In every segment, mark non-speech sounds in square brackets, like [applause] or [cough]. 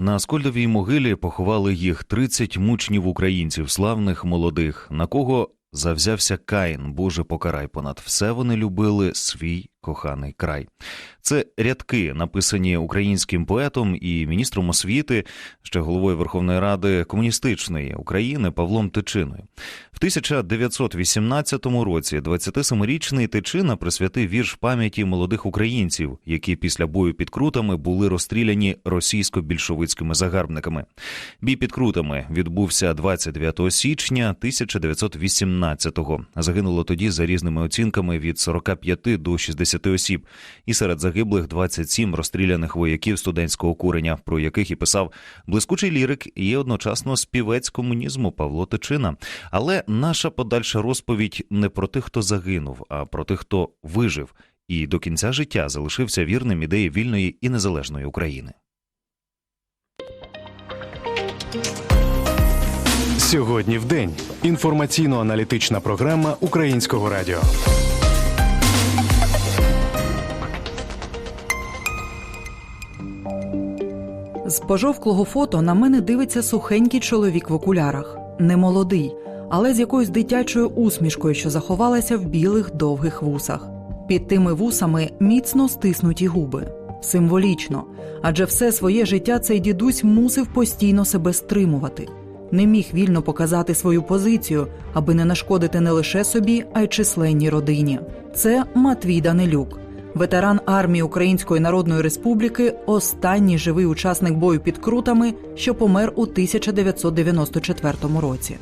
На Аскольдовій могилі поховали їх 30 мучнів українців, славних молодих, на кого завзявся Каїн, Боже покарай понад все вони любили свій коханий край. Це рядки, написані українським поетом і міністром освіти, ще головою Верховної Ради комуністичної України Павлом Тичиною. В 1918 році 27-річний Тичина присвятив вірш пам'яті молодих українців, які після бою під крутами були розстріляні російсько-більшовицькими загарбниками. Бій під крутами відбувся 29 січня 1918-го. Загинуло тоді за різними оцінками від 45 до 60 осіб, і серед загиблих 27 розстріляних вояків студентського куреня, про яких і писав блискучий лірик і одночасно співець комунізму Павло Тичина. Але наша подальша розповідь не про тих, хто загинув, а про тих, хто вижив і до кінця життя залишився вірним ідеї вільної і незалежної України. Сьогодні в день. Інформаційно-аналітична програма Українського радіо. З пожовклого фото на мене дивиться сухенький чоловік в окулярах, не молодий, але з якоюсь дитячою усмішкою, що заховалася в білих довгих вусах. Під тими вусами міцно стиснуті губи. Символічно, адже все своє життя цей дідусь мусив постійно себе стримувати, не міг вільно показати свою позицію, аби не нашкодити не лише собі, а й численній родині. Це Матвій Данилюк, ветеран армії Української Народної Республіки, останній живий учасник бою під крутами, що помер у 1994 році.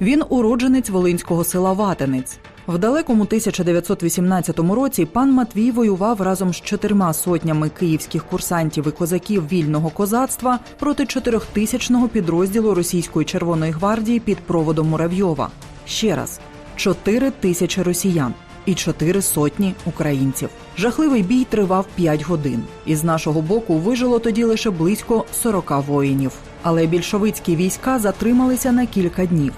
Він уродженець волинського села Ватинець. В далекому 1918 році пан Матвій воював разом з чотирма сотнями київських курсантів і козаків вільного козацтва проти чотирьохтисячного підрозділу Російської Червоної гвардії під проводом Муравйова. Ще раз чотири тисячі росіян і чотири сотні українців. Жахливий бій тривав 5 годин. Із нашого боку вижило тоді лише близько 40 воїнів. Але більшовицькі війська затрималися на кілька днів.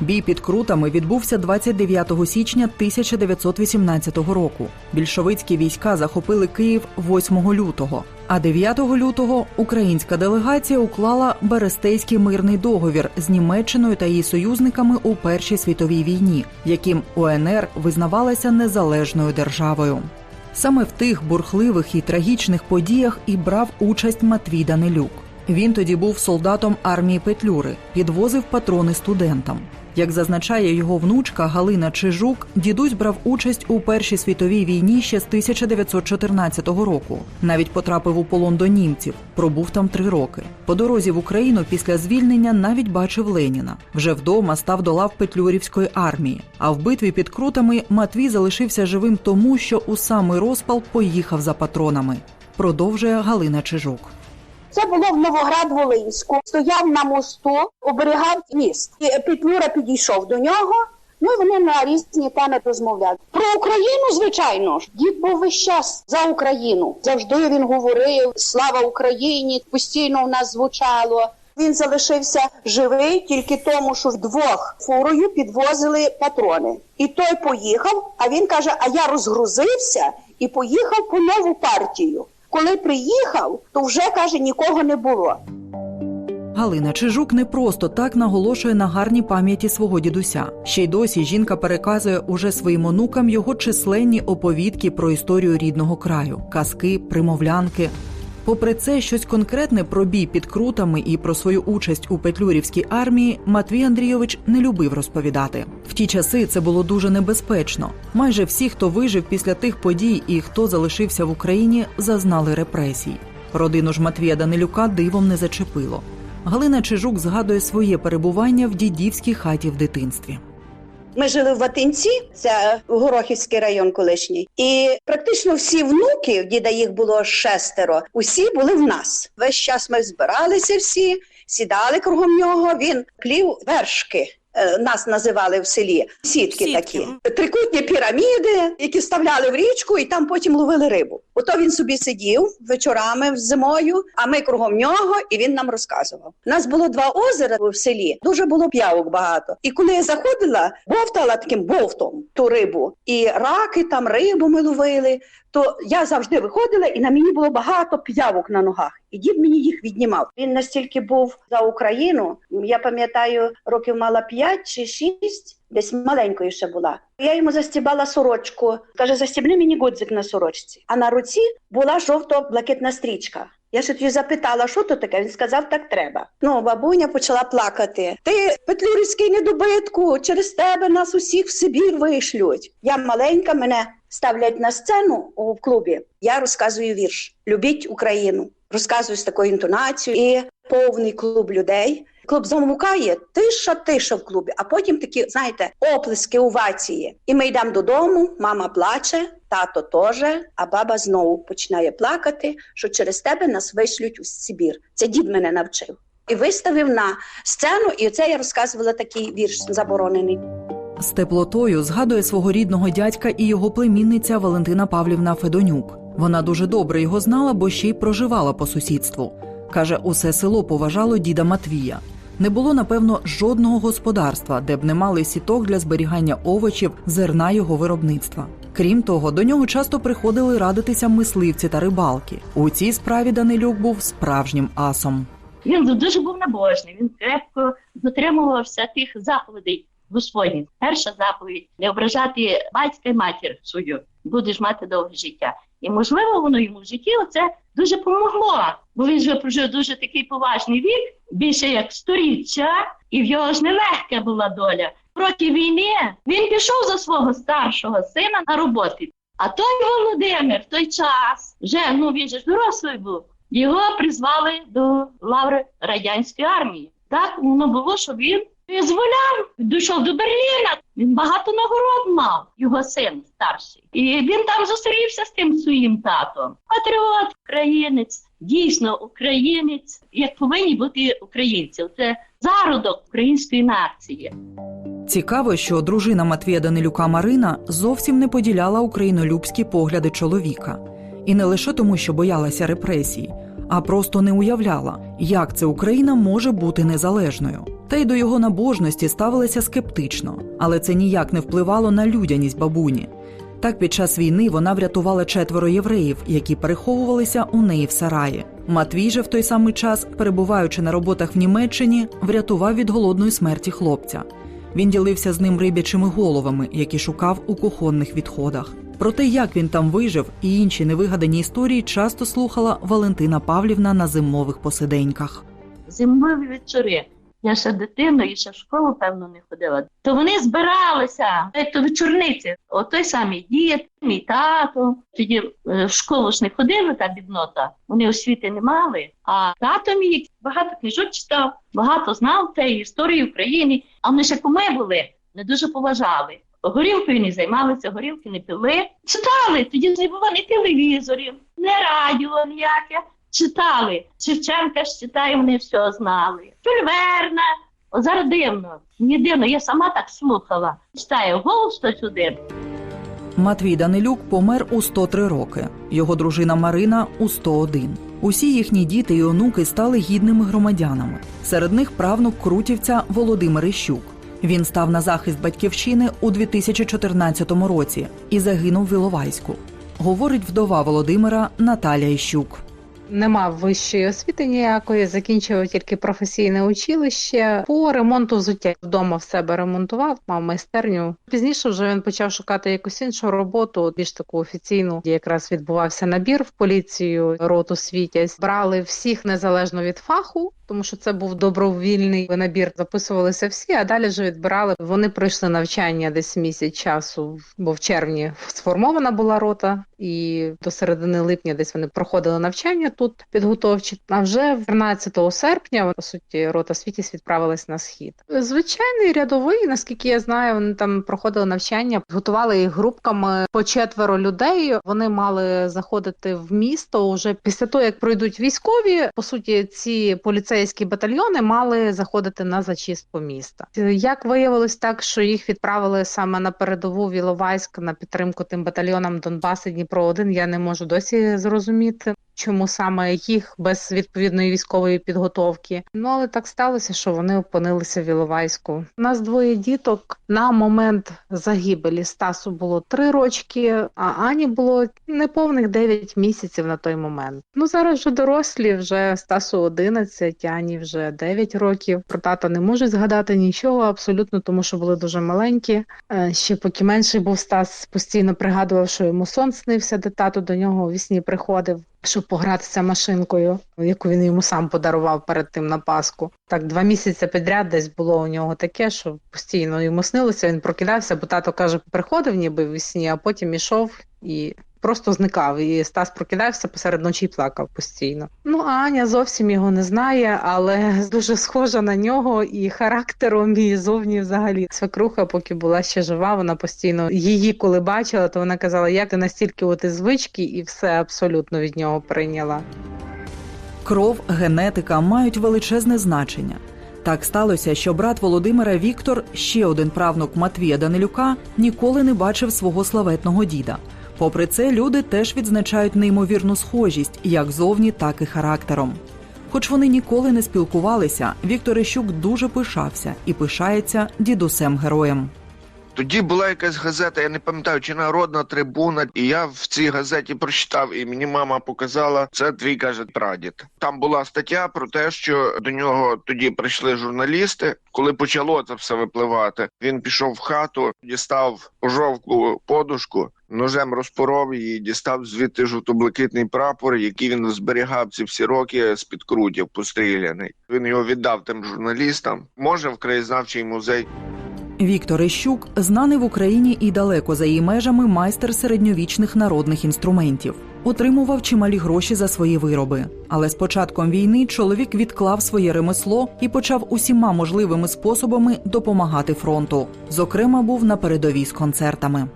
Бій під крутами відбувся 29 січня 1918 року. Більшовицькі війська захопили Київ 8 лютого. А 9 лютого українська делегація уклала Берестейський мирний договір з Німеччиною та її союзниками у Першій світовій війні, яким УНР визнавалася незалежною державою. Саме в тих бурхливих і трагічних подіях і брав участь Матвій Данилюк. Він тоді був солдатом армії Петлюри, підвозив патрони студентам. Як зазначає його внучка Галина Чижук, дідусь брав участь у Першій світовій війні ще з 1914 року. Навіть потрапив у полон до німців, пробув там три роки. По дорозі в Україну після звільнення навіть бачив Леніна. Вже вдома став до лав Петлюрівської армії. А в битві під крутами Матвій залишився живим тому, що у самий розпал поїхав за патронами. Продовжує Галина Чижук. Це було в Новоград-Волинську. Стояв на мосту, оберігав міст. І Петлюра підійшов до нього. Ну і вони на різні теми розмовляли. Про Україну, звичайно ж, дід був весь час за Україну. Завжди він говорив Слава Україні! Постійно в нас звучало. Він залишився живий тільки тому, що вдвох фурою підвозили патрони. І той поїхав. А він каже: А я розгрузився і поїхав по нову партію. Коли приїхав, то вже каже нікого не було. Галина Чижук не просто так наголошує на гарній пам'яті свого дідуся. Ще й досі жінка переказує уже своїм онукам його численні оповідки про історію рідного краю, казки, примовлянки. Попри це, щось конкретне про бій під крутами і про свою участь у Петлюрівській армії Матвій Андрійович не любив розповідати. В ті часи це було дуже небезпечно. Майже всі, хто вижив після тих подій і хто залишився в Україні, зазнали репресій. Родину ж Матвія Данилюка дивом не зачепило. Галина Чижук згадує своє перебування в дідівській хаті в дитинстві. Ми жили в Ватинці, це Горохівський район колишній, і практично всі внуки, діда їх було шестеро, усі були в нас. Весь час ми збиралися всі, сідали кругом нього. Він клів вершки. Е, Нас називали в селі сітки, Сітки. такі трикутні піраміди, які вставляли в річку, і там потім ловили рибу. Ото він собі сидів вечорами зимою, а ми кругом нього, і він нам розказував. У нас було два озера в селі, дуже було п'явок багато. І коли я заходила, бовтала таким бовтом ту рибу, і раки там рибу ми ловили. То я завжди виходила, і на мені було багато п'явок на ногах. І дід мені їх віднімав. Він настільки був за Україну. Я пам'ятаю, років мала 5 чи 6, десь маленькою ще була. Я йому застібала сорочку. Каже, застібни мені гудзик на сорочці. А на руці була жовто-блакитна стрічка. Я ще тоді запитала, що то таке. Він сказав, так треба. Ну, бабуня почала плакати. Ти, Петлюрівський недобитку, через тебе нас усіх в Сибір вишлють. Я маленька, мене ставлять на сцену у клубі. Я розказую вірш Любіть Україну. Розказую з такою інтонацією і повний клуб людей. Клуб замовкає, тиша, тиша в клубі, а потім такі, знаєте, оплески, овації. І ми йдемо додому, мама плаче, тато теж, а баба знову починає плакати, що через тебе нас вишлють у Сибір. Це дід мене навчив. І виставив на сцену, і оце я розказувала такий вірш заборонений. З теплотою згадує свого рідного дядька і його племінниця Валентина Павлівна Федонюк. Вона дуже добре його знала, бо ще й проживала по сусідству. Каже, усе село поважало діда Матвія. Не було, напевно, жодного господарства, де б не мали сіток для зберігання овочів, зерна його виробництва. Крім того, до нього часто приходили радитися мисливці та рибалки. У цій справі Данилюк був справжнім асом. Він дуже був набожний, він крепко дотримувався тих заповідей Господніх. Перша заповідь не ображати батька і матір свою, будеш мати довге життя. І можливо, воно йому в житті оце дуже помогло, бо він вже прожив дуже такий поважний вік, більше як сторіччя, і в його ж нелегка була доля. Проти війни він пішов за свого старшого сина на роботи. А той Володимир в той час вже ну він же ж дорослий був. Його призвали до лаври радянської армії. Так воно було, що він визволяв, дійшов до Берліна. Він багато нагород мав, його син старший. І він там зустрівся з тим своїм татом. Патріот, українець, дійсно українець, як повинні бути українці. Це зародок української нації. Цікаво, що дружина Матвія Данилюка Марина зовсім не поділяла українолюбські погляди чоловіка. І не лише тому, що боялася репресій, а просто не уявляла, як це Україна може бути незалежною. Та й до його набожності ставилася скептично, але це ніяк не впливало на людяність бабуні. Так, під час війни вона врятувала четверо євреїв, які переховувалися у неї в сараї. Матвій же в той самий час, перебуваючи на роботах в Німеччині, врятував від голодної смерті хлопця. Він ділився з ним рибячими головами, які шукав у кухонних відходах. Про те, як він там вижив, і інші невигадані історії часто слухала Валентина Павлівна на зимових посиденьках. Зимові вечори. Я ще дитиною, ще в школу, певно, не ходила. То вони збиралися, як то вечорниці. О той самий дід, мій тато. Тоді е, в школу ж не ходили та біднота. Вони освіти не мали. А тато мій багато книжок читав, багато знав цієї історії України. А вони ще куми були, не дуже поважали. Горілкою не займалися, горілки не пили. Читали, тоді не було ні телевізорів, ні радіо ніяке. Читали. Шевченка ж читає, вони все знали. От зараз дивно. Мені дивно, я сама так слухала. Читає голос один. Матвій Данилюк помер у 103 роки. Його дружина Марина у 101. Усі їхні діти і онуки стали гідними громадянами. Серед них правнук крутівця Володимир Іщук. Він став на захист батьківщини у 2014 році і загинув в Іловайську. Говорить вдова Володимира Наталя Іщук. Не мав вищої освіти ніякої, закінчував тільки професійне училище по ремонту взуття. Вдома в себе ремонтував, мав майстерню. Пізніше вже він почав шукати якусь іншу роботу, більш таку офіційну, де якраз відбувався набір в поліцію, роту світязь. Брали всіх незалежно від фаху, тому що це був добровільний набір. Записувалися всі, а далі вже відбирали. Вони пройшли навчання десь місяць часу, бо в червні сформована була рота, і до середини липня десь вони проходили навчання тут підготовчі. А вже 13 серпня, по суті, рота світість відправилась на схід. Звичайний рядовий, наскільки я знаю, вони там проходили навчання, готували їх групками по четверо людей. Вони мали заходити в місто вже після того, як пройдуть військові. По суті, ці поліцейські батальйони мали заходити на зачистку міста. Як виявилось так, що їх відправили саме на передову в Іловайськ на підтримку тим батальйонам Донбас і Дніпро 1 я не можу досі зрозуміти. Чому саме їх без відповідної військової підготовки. Ну але так сталося, що вони опинилися в Іловайську. У нас двоє діток. На момент загибелі Стасу було три рочки, а Ані було неповних 9 місяців на той момент. Ну зараз вже дорослі, вже Стасу 11, Ані вже 9 років. Про тата не можуть згадати нічого абсолютно, тому що були дуже маленькі. Е, Ще поки менший був Стас, постійно пригадував, що йому сон снився, де тато до нього у вісні приходив, щоб погратися машинкою, яку він йому сам подарував перед тим на Пасху. Так, два місяці підряд десь було у нього таке, що постійно йому снилося. Він прокидався, бо тато каже, приходив ніби в сні, а потім ішов і. Просто зникав, і Стас прокидався посеред ночі і плакав постійно. Ну а Аня зовсім його не знає, але [laughs] дуже схожа на нього і характером, і зовні взагалі. Свекруха, поки була ще жива, вона постійно її, коли бачила, то вона казала, як ти настільки от і звички, і все абсолютно від нього прийняла. Кров, генетика мають величезне значення. Так сталося, що брат Володимира Віктор, ще один правнук Матвія Данилюка, ніколи не бачив свого славетного діда. Попри це, люди теж відзначають неймовірну схожість як зовні, так і характером. Хоч вони ніколи не спілкувалися, Віктор Іщук дуже пишався і пишається дідусем героєм. Тоді була якась газета, я не пам'ятаю, чи народна трибуна, і я в цій газеті прочитав, і мені мама показала, це твій каже прадід. Там була стаття про те, що до нього тоді прийшли журналісти. Коли почало це все випливати, він пішов в хату, дістав жовту подушку, ножем розпоров її, дістав звідти жовто-блакитний прапор, який він зберігав ці всі роки з під крутів постріляний. Він його віддав тим журналістам. Може, в краєзнавчий музей. Віктор Іщук знаний в Україні і далеко за її межами майстер середньовічних народних інструментів. Отримував чималі гроші за свої вироби. Але з початком війни чоловік відклав своє ремесло і почав усіма можливими способами допомагати фронту. Зокрема, був на передовій з концертами.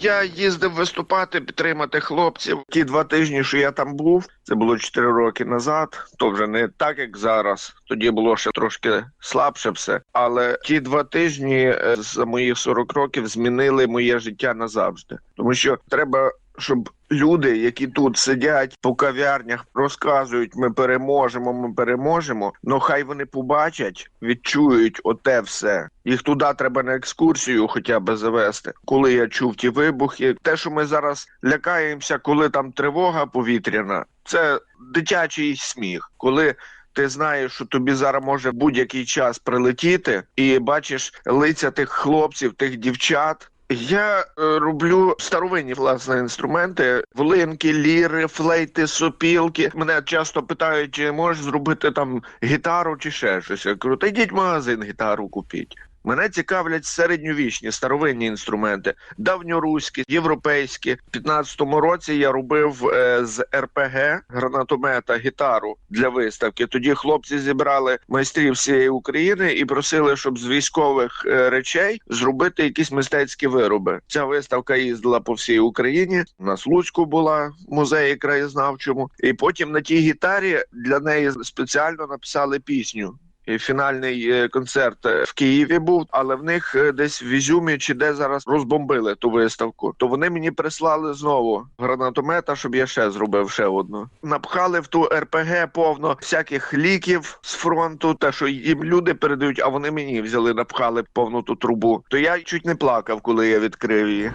Я їздив виступати, підтримати хлопців. Ті два тижні, що я там був, це було 4 роки назад. То вже не так, як зараз. Тоді було ще трошки слабше все. Але ті два тижні з моїх 40 років змінили моє життя назавжди, тому що треба. Щоб люди, які тут сидять по кав'ярнях, розказують, ми переможемо, ми переможемо. Ну хай вони побачать, відчують оте все. Їх туди треба на екскурсію, хоча б завести. Коли я чув ті вибухи, те, що ми зараз лякаємося, коли там тривога повітряна, це дитячий сміх. Коли ти знаєш, що тобі зараз може будь-який час прилетіти, і бачиш лиця тих хлопців, тих дівчат. Я е, роблю старовинні власне інструменти: волинки, ліри, флейти, сопілки. Мене часто питають, чи можеш зробити там гітару чи ще щось. Я кажу, та йдіть в магазин, гітару купіть. Мене цікавлять середньовічні старовинні інструменти, давньоруські, європейські. В 15-му році я робив е, з РПГ гранатомета гітару для виставки. Тоді хлопці зібрали майстрів всієї України і просили, щоб з військових е, речей зробити якісь мистецькі вироби. Ця виставка їздила по всій Україні. У нас в Луцьку була в музеї краєзнавчому, і потім на тій гітарі для неї спеціально написали пісню. Фінальний е, концерт е, в Києві був, але в них е, десь в Ізюмі чи де зараз розбомбили ту виставку. То вони мені прислали знову гранатомета, щоб я ще зробив ще одну. Напхали в ту РПГ повно всяких ліків з фронту, те, що їм люди передають, а вони мені взяли, напхали повну ту трубу. То я чуть не плакав, коли я відкрив її.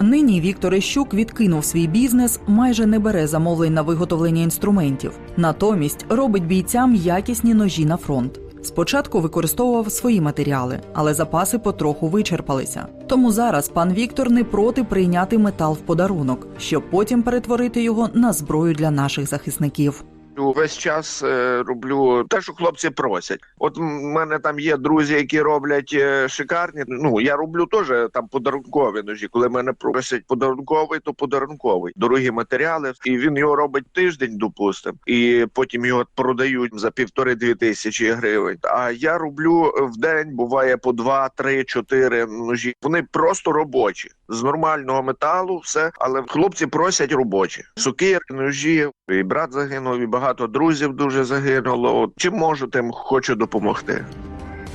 Нині Віктор Іщук відкинув свій бізнес, майже не бере замовлень на виготовлення інструментів. Натомість робить бійцям якісні ножі на фронт. Спочатку використовував свої матеріали, але запаси потроху вичерпалися. Тому зараз пан Віктор не проти прийняти метал в подарунок, щоб потім перетворити його на зброю для наших захисників. Весь час е, роблю те, що хлопці просять. От в мене там є друзі, які роблять е, шикарні. Ну я роблю теж там подарункові ножі. Коли мене просять подарунковий, то подарунковий. Дорогі матеріали, і він його робить тиждень, допустим, і потім його продають за півтори-дві тисячі гривень. А я роблю в день, буває по два, три, чотири ножі. Вони просто робочі з нормального металу, все, але хлопці просять робочі. Сокир, ножі, і брат загинув, і багато друзів дуже загинуло. От, чим можу, тим хочу допомогти.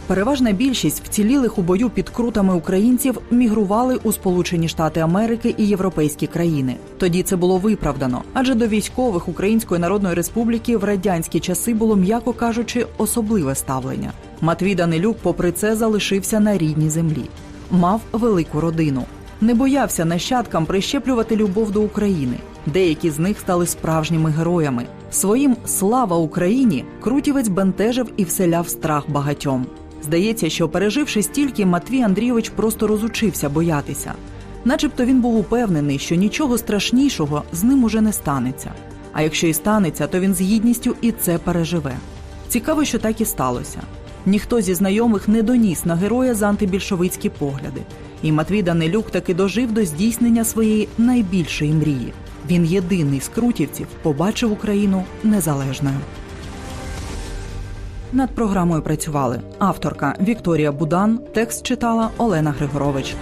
Переважна більшість вцілілих у бою під крутами українців мігрували у Сполучені Штати Америки і європейські країни. Тоді це було виправдано, адже до військових Української Народної Республіки в радянські часи було, м'яко кажучи, особливе ставлення. Матвій Данилюк, попри це, залишився на рідній землі, мав велику родину. Не боявся нащадкам прищеплювати любов до України. Деякі з них стали справжніми героями. Своїм слава Україні крутівець бентежив і вселяв страх багатьом. Здається, що переживши стільки, Матвій Андрійович просто розучився боятися. Начебто він був упевнений, що нічого страшнішого з ним уже не станеться. А якщо і станеться, то він з гідністю і це переживе. Цікаво, що так і сталося. Ніхто зі знайомих не доніс на героя за антибільшовицькі погляди. І Матвій Данилюк таки дожив до здійснення своєї найбільшої мрії. Він єдиний з крутівців побачив Україну незалежною. Над програмою працювали авторка Вікторія Будан, текст читала Олена Григорович.